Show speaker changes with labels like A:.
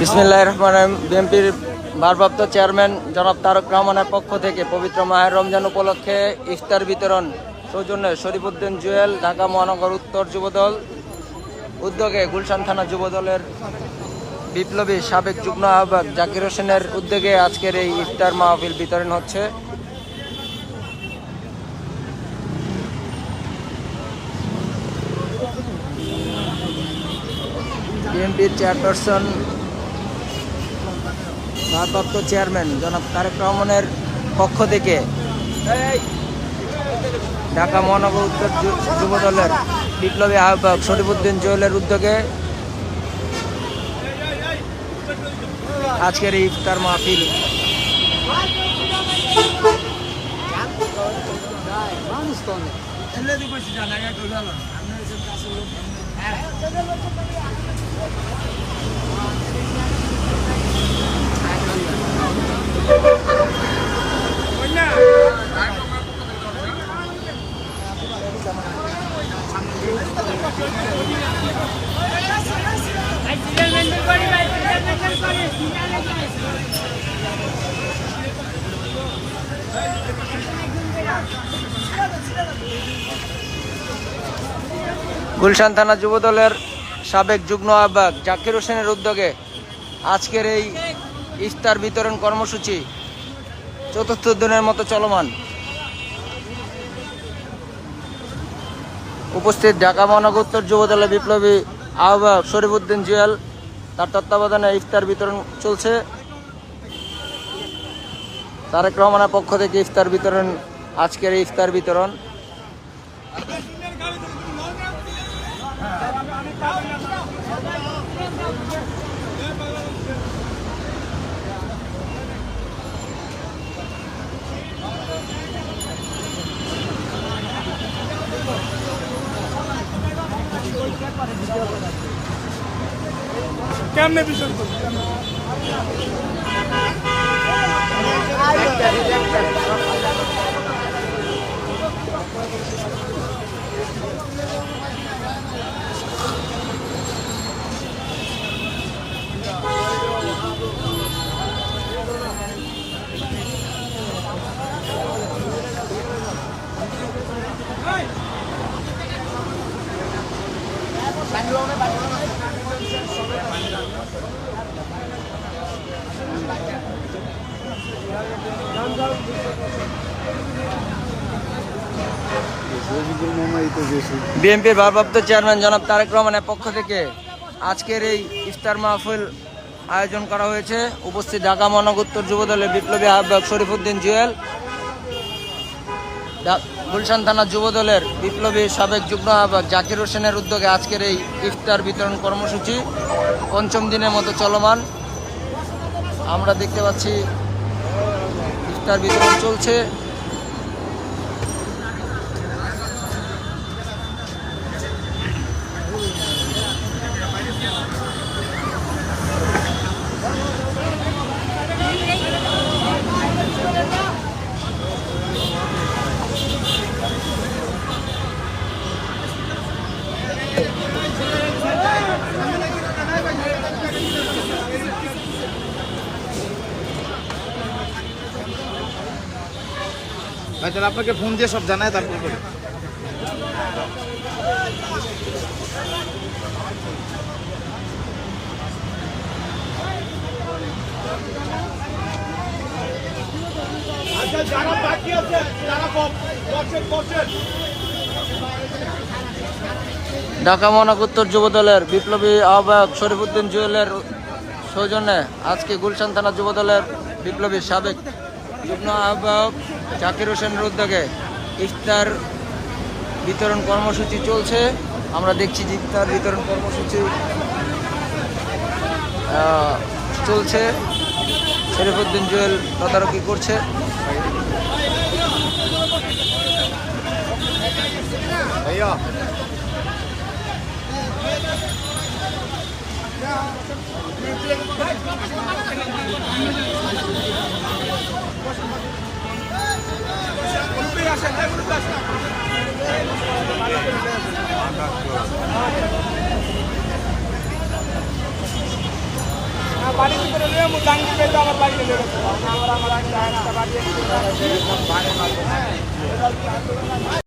A: বিসমিল্লাহ রহমান রহিম। বিএনপির ভারপ্রাপ্ত চেয়ারম্যান জনাব তারক রহমানের পক্ষ থেকে পবিত্র মাহের রমজান উপলক্ষে ইফতার বিতরণ সৌজন্যে শরীফুদ্দিন জুয়েল, ঢাকা মহানগর উত্তর যুবদল উদ্যোগে গুলশান থানা যুবদলের বিপ্লবী সাবেক যুগ্ম আহ্বায়ক জাকির হোসেনের উদ্যোগে আজকের এই ইফতার মাহফিল বিতরণ হচ্ছে। বিএনপির চেয়ারপারসন ভারপ্রাপ্ত চেয়ারম্যান জনাব তারেক রহমানের পক্ষ থেকে ঢাকা মহানগর উত্তর যুব দলের বিপ্লবী আহ্বায়ক শরীফুদ্দিন জুয়েলের উদ্যোগে আজকের এই ইফতার মাহফিল। গুলশান থানা যুব দলের সাবেক যুগ্ম আহ্বায়ক জাকির হোসেনের উদ্যোগে আজকের এই ইফতার বিতরণ কর্মসূচি চতুর্থ দিনের মতো চলমান। উপস্থিত ঢাকা মহানগর উত্তর যুব দলের বিপ্লবী আহ্বায়ক শরীফুদ্দিন জুয়েল, তার তত্ত্বাবধানে ইফতার বিতরণ চলছে। তারেক রহমানের পক্ষ থেকে ইফতার বিতরণ, আজকের ইফতার বিতরণ।
B: কেমনে বিষয় করবো
A: বিএনপির ভারপ্রাপ্ত চেয়ারম্যান জনাব তারেক রহমানের পক্ষ থেকে আজকের এই ইফতার মাহফিল আয়োজন করা হয়েছে। উপস্থিত ঢাকা মহানগর উত্তর যুব দলের বিপ্লবী আহ্বায়ক শরীফুদ্দিন জুয়েল গুলশান থানা যুব দলের বিপ্লবী সাবেক যুগ্ম আহ্বায়ক জাকির হোসেনের উদ্যোগে আজকের এই ইফতার বিতরণ কর্মসূচি পঞ্চম দিনের মতো চলমান। আমরা দেখতে পাচ্ছি ইফতার বিতরণ চলছে।
C: তাহলে আপনাকে ফোন দিয়ে সব জানায় তারপর
A: ঢাকা মহানগর যুব দলের বিপ্লবী আহ্বায়ক শরীফুদ্দিন জুয়েলের সৌজন্যে আজকে গুলশান থানা যুব দলের বিপ্লবী সাবেক যুগ্ম আহ্বায়ক জাকির হোসেনের উদ্যোগে ইফতার বিতরণ কর্মসূচি চলছে। আমরা দেখছি যে ইফতার বিতরণ কর্মসূচি চলছে। শরীফুদ্দিন জুয়েল তদারকি করছে।
C: पाणी तिकडे मग चांगली पेट आम्हाला लागले आम्हाला आम्हाला